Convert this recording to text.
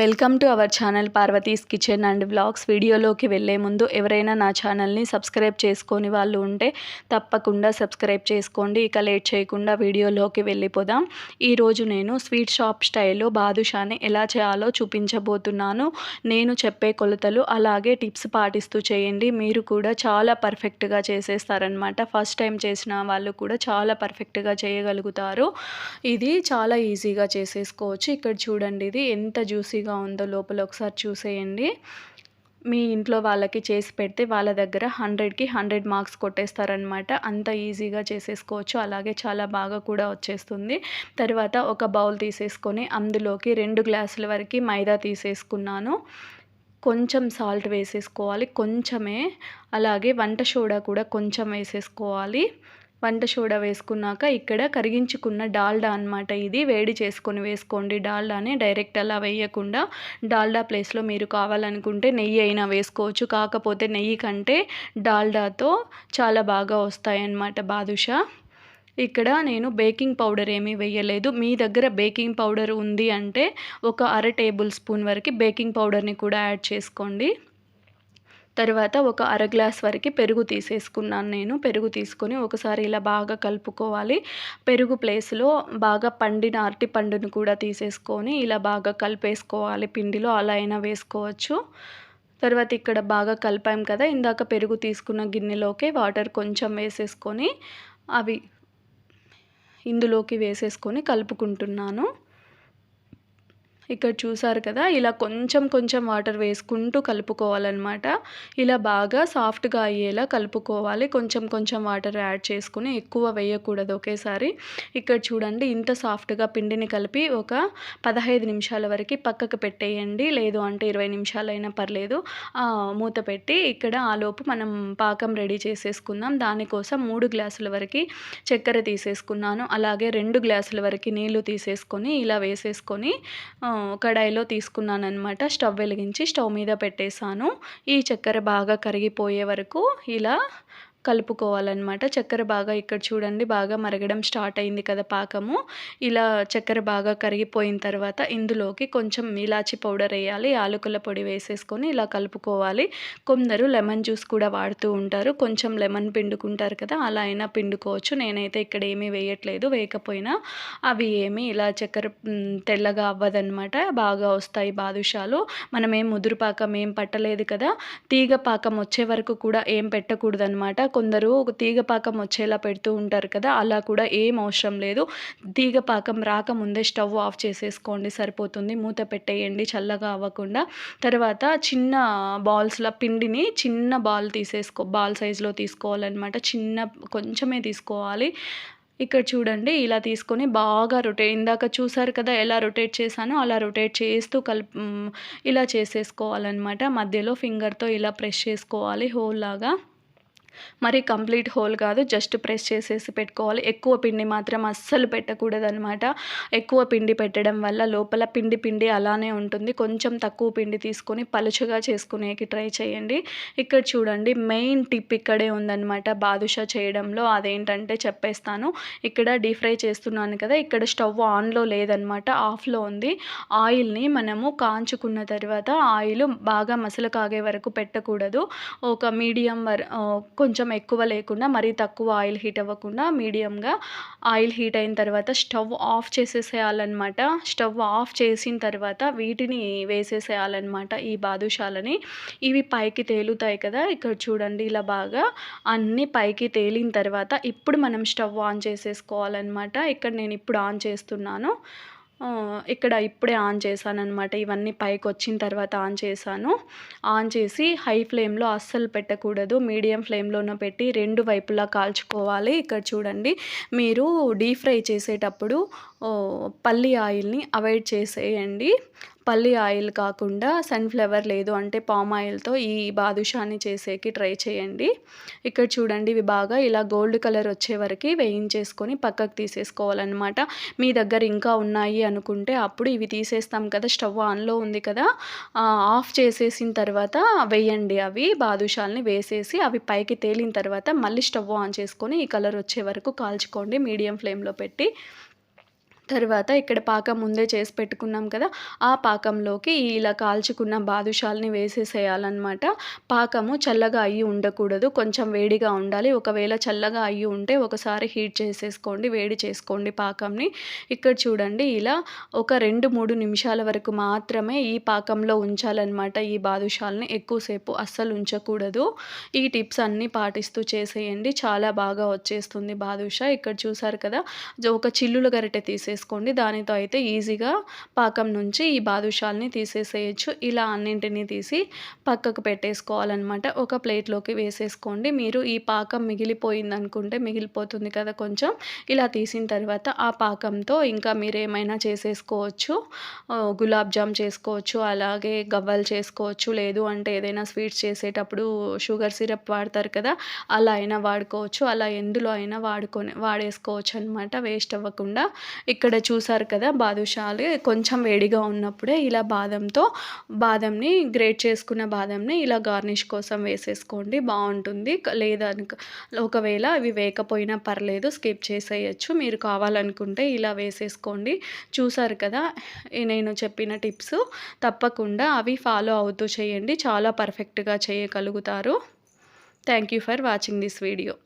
Welcome to our channel Parvathi's kitchen and vlogs. వీడియోలోకి వెళ్ళే ముందు ఎవరైనా నా ఛానల్ని సబ్స్క్రైబ్ చేసుకొని వాళ్ళు ఉంటే తప్పకుండా సబ్స్క్రైబ్ చేసుకోండి. ఇక లేట్ చేయకుండా వీడియోలోకి వెళ్ళిపోదాం. ఈరోజు నేను స్వీట్ షాప్ స్టైల్లో బాదుషాని ఎలా చేయాలో చూపించబోతున్నాను. నేను చెప్పే కొలతలు అలాగే టిప్స్ పాటిస్తూ చేయండి. మీరు కూడా చాలా పర్ఫెక్ట్గా చేసేస్తారనమాట ఫస్ట్ టైం చేసిన వాళ్ళు కూడా చాలా పర్ఫెక్ట్గా చేయగలుగుతారు. ఇది చాలా ఈజీగా చేసేసుకోవచ్చు. ఇక్కడ చూడండి ఇది ఎంత జ్యూసీగా ఉందో లోపల ఒకసారి చూసేయండి. మీ ఇంట్లో వాళ్ళకి చేసి పెడితే వాళ్ళ దగ్గర హండ్రెడ్కి హండ్రెడ్ మార్క్స్ కొట్టేస్తారనమాట అంత ఈజీగా చేసేసుకోవచ్చు. అలాగే చాలా బాగా కూడా వచ్చేస్తుంది. తర్వాత ఒక బౌల్ తీసేసుకొని అందులోకి రెండు గ్లాసుల వరకు మైదా తీసేసుకున్నాను. కొంచెం సాల్ట్ వేసేసుకోవాలి. కొంచెమే. అలాగే వంట సోడా కూడా కొంచెం వేసేసుకోవాలి. వంట సోడా వేసుకున్నాక ఇక్కడ కరిగించుకున్న డాల్డా అనమాట ఇది. వేడి చేసుకొని వేసుకోండి. డాల్డాని డైరెక్ట్ అలా వేయకుండా డాల్డా ప్లేస్లో మీరు కావాలనుకుంటే నెయ్యి అయినా వేసుకోవచ్చు. కాకపోతే నెయ్యి కంటే డాల్డాతో చాలా బాగా వస్తాయన్నమాట బాదుషా. ఇక్కడ నేను బేకింగ్ పౌడర్ ఏమీ వేయలేదు. మీ దగ్గర బేకింగ్ పౌడర్ ఉంది అంటే ఒక అర టేబుల్ స్పూన్ వరకు బేకింగ్ పౌడర్ని కూడా యాడ్ చేసుకోండి. తర్వాత ఒక అర గ్లాస్ వరకు పెరుగు తీసేసుకున్నాను నేను. పెరుగు తీసుకొని ఒకసారి ఇలా బాగా కలుపుకోవాలి. పెరుగు ప్లేస్లో బాగా పండిన అరటి పండును కూడా తీసేసుకొని ఇలా బాగా కలిపేసుకోవాలి. పిండిలో అలా అయినా వేసుకోవచ్చు. తర్వాత ఇక్కడ బాగా కలిపాం కదా ఇందాక పెరుగు తీసుకున్న గిన్నెలోకి వాటర్ కొంచెం వేసేసుకొని అవి ఇందులోకి వేసేసుకొని కలుపుకుంటున్నాను. ఇక్కడ చూసారు కదా ఇలా కొంచెం కొంచెం వాటర్ వేసుకుంటూ కలుపుకోవాలన్నమాట. ఇలా బాగా సాఫ్ట్గా అయ్యేలా కలుపుకోవాలి. కొంచెం కొంచెం వాటర్ యాడ్ చేసుకుని ఎక్కువ వేయకూడదు ఒకేసారి. ఇక్కడ చూడండి ఇంత సాఫ్ట్గా పిండిని కలిపి ఒక పదహైదు నిమిషాల వరకు పక్కకు పెట్టేయండి. లేదు అంటే ఇరవై నిమిషాలైనా పర్లేదు. మూత పెట్టి ఇక్కడ ఆలోపు మనం పాకం రెడీ చేసేసుకుందాం. దానికోసం మూడు గ్లాసుల వరకు చక్కెర తీసేసుకున్నాను. అలాగే రెండు గ్లాసుల వరకు నీళ్ళు తీసేసుకొని ఇలా వేసేసుకొని కడాయిలో తీసుకున్నాను అనమాట స్టవ్ వెలిగించి స్టవ్ మీద పెట్టేశాను. ఈ చక్కెర బాగా కరిగిపోయే వరకు ఇలా కలుపుకోవాలన్నమాట. చక్కెర బాగా ఇక్కడ చూడండి బాగా మరగడం స్టార్ట్ అయింది కదా పాకము. ఇలా చక్కెర బాగా కరిగిపోయిన తర్వాత ఇందులోకి కొంచెం ఇలాచి పౌడర్ వేయాలి ఆలుకల పొడి వేసేసుకొని ఇలా కలుపుకోవాలి. కొందరు లెమన్ జ్యూస్ కూడా వాడుతూ ఉంటారు. కొంచెం లెమన్ పిండుకుంటారు కదా అలా అయినా పిండుకోవచ్చు. నేనైతే ఇక్కడ ఏమీ వేయట్లేదు. వేయకపోయినా అవి ఏమి ఇలా చక్కెర తెల్లగా అవ్వదనమాట బాగా వస్తాయి బాదుషాలు. మనం ఏం ముదురు పాకం ఏం పట్టలేదు కదా. తీగ పాకం వచ్చే వరకు కూడా ఏం పెట్టకూడదు అనమాట కొందరు ఒక తీగ పాకం వచ్చేలా పెడుతూ ఉంటారు కదా అలా కూడా ఏం అవసరం లేదు. తీగ పాకం రాకముందే స్టవ్ ఆఫ్ చేసేసుకోండి సరిపోతుంది. మూత పెట్టేయండి చల్లగా అవ్వకుండా. తర్వాత చిన్న బాల్స్లో పిండిని చిన్న బాల్ తీసేసుకో బాల్ సైజులో తీసుకోవాలన్నమాట. చిన్న కొంచెమే తీసుకోవాలి. ఇక్కడ చూడండి ఇలా తీసుకొని బాగా రొటేట్ ఇందాక చూసారు కదా ఎలా రొటేట్ చేశానో అలా రొటేట్ చేస్తూ కల్ ఇలా చేసేసుకోవాలన్నమాట. మధ్యలో ఫింగర్తో ఇలా ప్రెస్ చేసుకోవాలి హోల్ లాగా మరి కంప్లీట్ హోల్ కాదు జస్ట్ ప్రెస్ చేసేసి పెట్టుకోవాలి. ఎక్కువ పిండి మాత్రం అస్సలు పెట్టకూడదు అనమాట ఎక్కువ పిండి పెట్టడం వల్ల లోపల పిండి పిండి అలానే ఉంటుంది. కొంచెం తక్కువ పిండి తీసుకొని పలుచగా చేసుకునేకి ట్రై చేయండి. ఇక్కడ చూడండి మెయిన్ టిప్ ఇక్కడే ఉందన్నమాట. బాదుషా చేయడంలో అదేంటంటే చెప్పేస్తాను. ఇక్కడ డీప్ ఫ్రై చేస్తున్నాను కదా ఇక్కడ స్టవ్ ఆన్లో లేదనమాట ఆఫ్లో ఉంది. ఆయిల్ని మనము కాంచుకున్న తర్వాత ఆయిల్ బాగా మసలు కాగే వరకు పెట్టకూడదు. ఒక మీడియం వర కొంచెం ఎక్కువ లేకుండా మరీ తక్కువ ఆయిల్ హీట్ అవ్వకుండా మీడియంగా ఆయిల్ హీట్ అయిన తర్వాత స్టవ్ ఆఫ్ చేసేసేయాలన్నమాట. స్టవ్ ఆఫ్ చేసిన తర్వాత వీటిని వేసేసేయాలన్నమాట ఈ బాదుషాలని. ఇవి పైకి తేలుతాయి కదా ఇక్కడ చూడండి ఇలా బాగా. అన్నీ పైకి తేలిన తర్వాత ఇప్పుడు మనం స్టవ్ ఆన్ చేసేసుకోవాలన్నమాట. ఇక్కడ నేను ఇప్పుడు ఆన్ చేస్తున్నాను. ఇక్కడ ఇప్పుడే ఆన్ చేశాను అనమాట ఇవన్నీ పైకి వచ్చిన తర్వాత ఆన్ చేశాను. ఆన్ చేసి హై ఫ్లేమ్లో అస్సలు పెట్టకూడదు. మీడియం ఫ్లేమ్లోనే పెట్టి రెండు వైపులా కాల్చుకోవాలి. ఇక్కడ చూడండి మీరు డీప్ ఫ్రై చేసేటప్పుడు పల్లి ఆయిల్ని అవాయిడ్ చేసేయండి. పల్లి ఆయిల్ కాకుండా సన్ఫ్లవర్ లేదు అంటే పామ్ ఆయిల్తో ఈ బాదుషాని చేసేకి ట్రై చేయండి. ఇక్కడ చూడండి ఇవి బాగా ఇలా గోల్డ్ కలర్ వచ్చే వరకు వేయించేసుకొని పక్కకు తీసేసుకోవాలన్నమాట. మీ దగ్గర ఇంకా ఉన్నాయి అనుకుంటే అప్పుడు ఇవి తీసేస్తాం కదా స్టవ్ ఆన్లో ఉంది కదా ఆఫ్ చేసేసిన తర్వాత వేయండి అవి బాదుషాల్ని వేసేసి అవి పైకి తేలిన తర్వాత మళ్ళీ స్టవ్ ఆన్ చేసుకొని ఈ కలర్ వచ్చే వరకు కాల్చుకోండి మీడియం ఫ్లేమ్లో పెట్టి. తర్వాత ఇక్కడ పాకం ముందే చేసి పెట్టుకున్నాం కదా ఆ పాకంలోకి ఇలా కాల్చుకున్న బాదుషాల్ని వేసేసేయాలన్నమాట. పాకము చల్లగా అయ్యి ఉండకూడదు కొంచెం వేడిగా ఉండాలి. ఒకవేళ చల్లగా అయ్యి ఉంటే ఒకసారి హీట్ చేసేసుకోండి వేడి చేసుకోండి పాకంని. ఇక్కడ చూడండి ఇలా ఒక రెండు మూడు నిమిషాల వరకు మాత్రమే ఈ పాకంలో ఉంచాలన్నమాట ఈ బాదుషాల్ని. ఎక్కువసేపు అస్సలు ఉంచకూడదు. ఈ టిప్స్ అన్నీ పాటిస్తూ చేసేయండి. చాలా బాగా వచ్చేస్తుంది బాదుషా. ఇక్కడ చూసారు కదా ఒక చిల్లుల గరిటె తీసేసి తీసేసుకోండి. దానితో అయితే ఈజీగా పాకం నుంచి ఈ బాదుషాల్ని తీసేసేయచ్చు. ఇలా అన్నింటినీ తీసి పక్కకు పెట్టేసుకోవాలన్నమాట. ఒక ప్లేట్లోకి వేసేసుకోండి. మీరు ఈ పాకం మిగిలిపోయింది అనుకుంటే మిగిలిపోతుంది కదా కొంచెం. ఇలా తీసిన తర్వాత ఆ పాకంతో ఇంకా మీరు ఏమైనా చేసేసుకోవచ్చు గులాబ్ జామ్ చేసుకోవచ్చు. అలాగే గవ్వలు చేసుకోవచ్చు. లేదు అంటే ఏదైనా స్వీట్స్ చేసేటప్పుడు షుగర్ సిరప్ వాడతారు కదా అలా అయినా వాడుకోవచ్చు. అలా ఎందులో అయినా వాడుకొని వాడేసుకోవచ్చు అనమాట వేస్ట్ అవ్వకుండా. ఇక్కడ ఇక్కడ చూసారు కదా బాదుషాలు కొంచెం వేడిగా ఉన్నప్పుడే ఇలా బాదంతో బాదంని గ్రేట్ చేసుకున్న బాదంని ఇలా గార్నిష్ కోసం వేసేసుకోండి బాగుంటుంది. లేదను ఒకవేళ అవి వేయకపోయినా పర్లేదు స్కిప్ చేసేయచ్చు. మీరు కావాలనుకుంటే ఇలా వేసేసుకోండి. చూసారు కదా నేను చెప్పిన టిప్స్. తప్పకుండా అవి ఫాలో అవుతూ చేయండి. చాలా పర్ఫెక్ట్గా చేయగలుగుతారు. Thank you for watching this video.